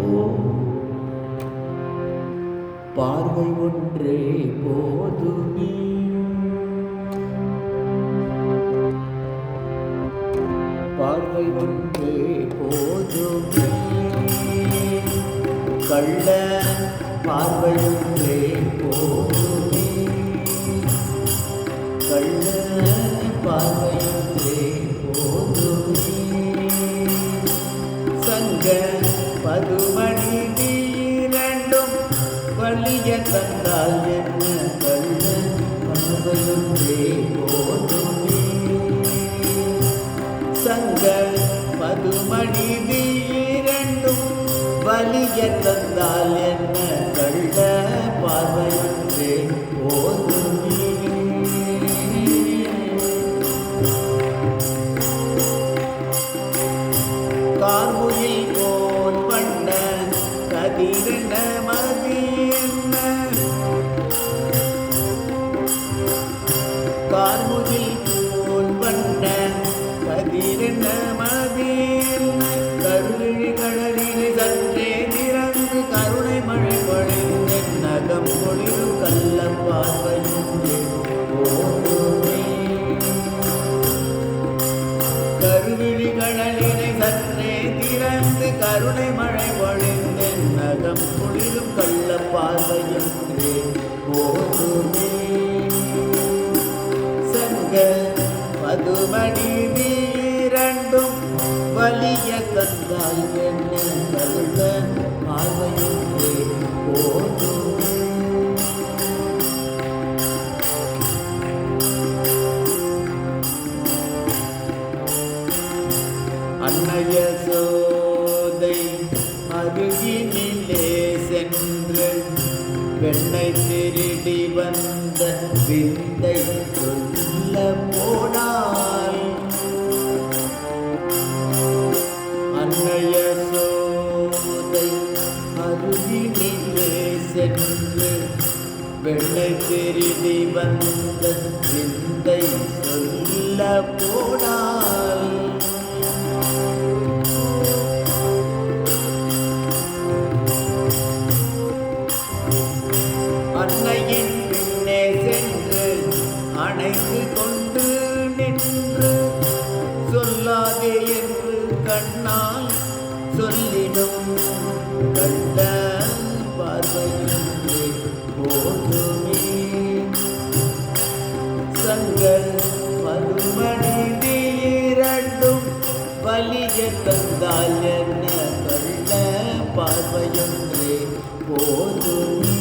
ஓ பார்வை ஒன்றே போதுமே. பார்வை ஒன்றே போதுமே. கள்ள பார்வை ஒன்றே போதுமே. கள்ள பார்வை ஒன்றே போதுமே. சங்க பதுமணி நீரண்டும் வலிய தந்தால் என்ன கள்ள பார்வையொன்றே போதுமே. சங்க பதுமணி நீரண்டும் வலிய தந்தால் கதிரன மதியன்ன கருவிழி கடலினை சற்றே திறந்து கருணை மழை பொழிந்த நகம் பொழிலும் கள்ள பார்வையும் கருவிழி கடலினை சற்றே திறந்து கருணை மழை பொழிந்து நகம் குளிரும் கள்ள பார்வையொன்றே போதுமே சங்க மதுமணி வலிய கந்தால் என்ன கள்ள பார்வையொன்றே போதும். அன்னைய சோதை அருகினிலே சென்று பெண்ணை திருடி வந்த விந்தை சொல்ல போனால் அருகினிலே சென்று வெள்ளை திருடி வந்த விந்தை சொல்ல போனால். அன்னையின் பின்னே சென்று அணைத்து கொண்டு நின்று சொல்லாதே என்று கண்ணால் சொல்லிடும் கண்ட பார்வையின்றி போதுமே சங்கள் மறுமணி நீரண்டும் வலிய தந்தால் என்ன கள்ள பார்வையொன்றே போதுமே